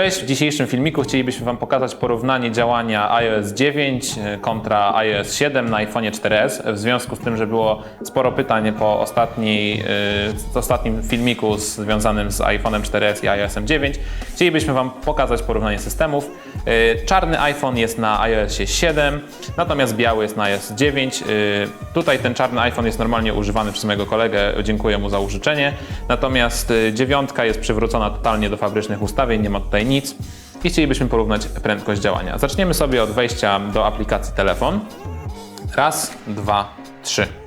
Cześć, w dzisiejszym filmiku chcielibyśmy Wam pokazać porównanie działania iOS 9 kontra iOS 7 na iPhone 4S. W związku z tym, że było sporo pytań po ostatniej, y, ostatnim filmiku związanym z iPhone'em 4S i iOS 9, chcielibyśmy Wam pokazać porównanie systemów. Y, Czarny iPhone jest na iOSie 7, natomiast biały jest na iOS 9. Y, Tutaj ten czarny iPhone jest normalnie używany przez mojego kolegę, dziękuję mu za użyczenie. Natomiast y, dziewiątka jest przywrócona totalnie do fabrycznych ustawień, nie ma tutaj nic. I chcielibyśmy porównać prędkość działania. Zaczniemy sobie od wejścia do aplikacji telefon. Raz, dwa, trzy.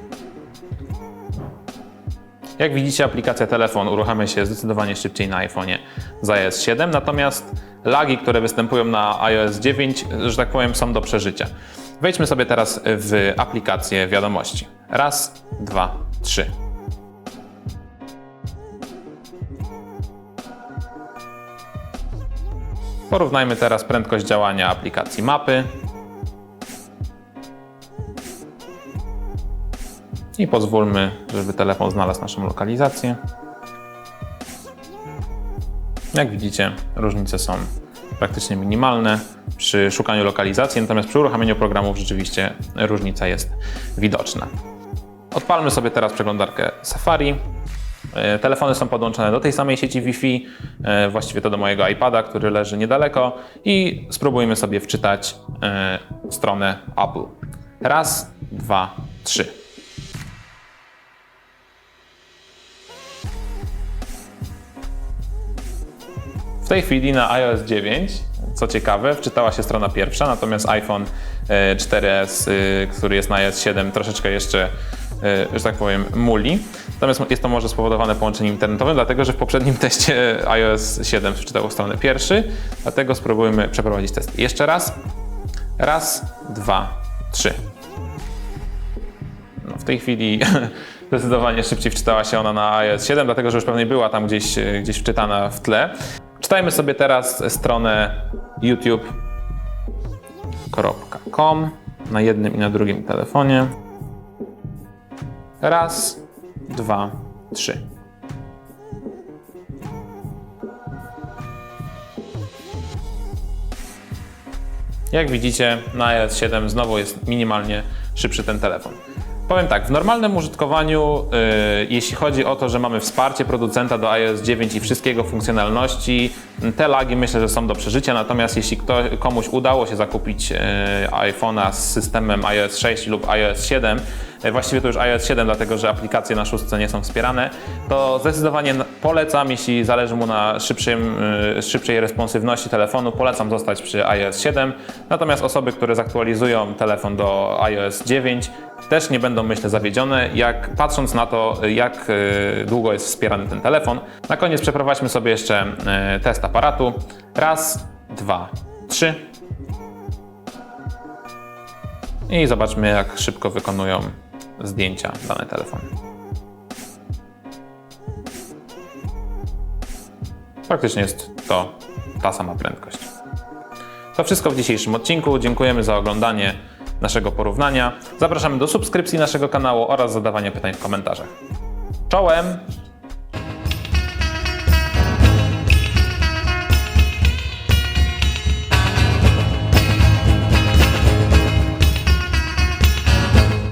Jak widzicie, aplikacja telefon uruchamia się zdecydowanie szybciej na iPhone'ie z iOS 7, natomiast lagi, które występują na iOS 9, że tak powiem, są do przeżycia. Wejdźmy sobie teraz w aplikację wiadomości. Raz, dwa, trzy. Porównajmy teraz prędkość działania aplikacji mapy. I pozwólmy, żeby telefon znalazł naszą lokalizację. Jak widzicie, różnice są praktycznie minimalne przy szukaniu lokalizacji, natomiast przy uruchamianiu programów rzeczywiście różnica jest widoczna. Odpalmy sobie teraz przeglądarkę Safari. E, Telefony są podłączone do tej samej sieci Wi-Fi, e, właściwie to do mojego iPada, który leży niedaleko i spróbujmy sobie wczytać e, stronę Apple. Raz, dwa, trzy. W tej chwili na iOS 9, co ciekawe, wczytała się strona pierwsza, natomiast iPhone e, 4S, y, który jest na iOS 7, troszeczkę jeszcze, e, że tak powiem, muli. Natomiast jest to może spowodowane połączeniem internetowym, dlatego że w poprzednim teście iOS 7 wczytało stronę pierwszy, dlatego spróbujmy przeprowadzić test. Jeszcze raz. Raz, dwa, trzy. No, w tej chwili zdecydowanie szybciej wczytała się ona na iOS 7, dlatego że już pewnie była tam gdzieś, e, gdzieś wczytana w tle. Czytajmy sobie teraz stronę youtube.com na jednym i na drugim telefonie. Raz, dwa, trzy. Jak widzicie, na iOS 7 znowu jest minimalnie szybszy ten telefon. Powiem tak, w normalnym użytkowaniu, yy, jeśli chodzi o to, że mamy wsparcie producenta do iOS 9 i wszystkiego funkcjonalności, te lagi myślę, że są do przeżycia, natomiast jeśli kto, komuś udało się zakupić yy, iPhone'a z systemem iOS 6 lub iOS 7, yy, właściwie to już iOS 7, dlatego że aplikacje na szóstce nie są wspierane, to zdecydowanie polecam, jeśli zależy mu na szybszym, yy, szybszej responsywności telefonu, polecam zostać przy iOS 7, natomiast osoby, które zaktualizują telefon do iOS 9, też nie będą, myślę, zawiedzione, jak patrząc na to, jak y, długo jest wspierany ten telefon. Na koniec przeprowadźmy sobie jeszcze y, test aparatu. Raz, dwa, trzy. I zobaczmy, jak szybko wykonują zdjęcia dane telefony. Faktycznie jest to ta sama prędkość. To wszystko w dzisiejszym odcinku. Dziękujemy za oglądanie naszego porównania. Zapraszamy do subskrypcji naszego kanału oraz zadawania pytań w komentarzach. Czołem!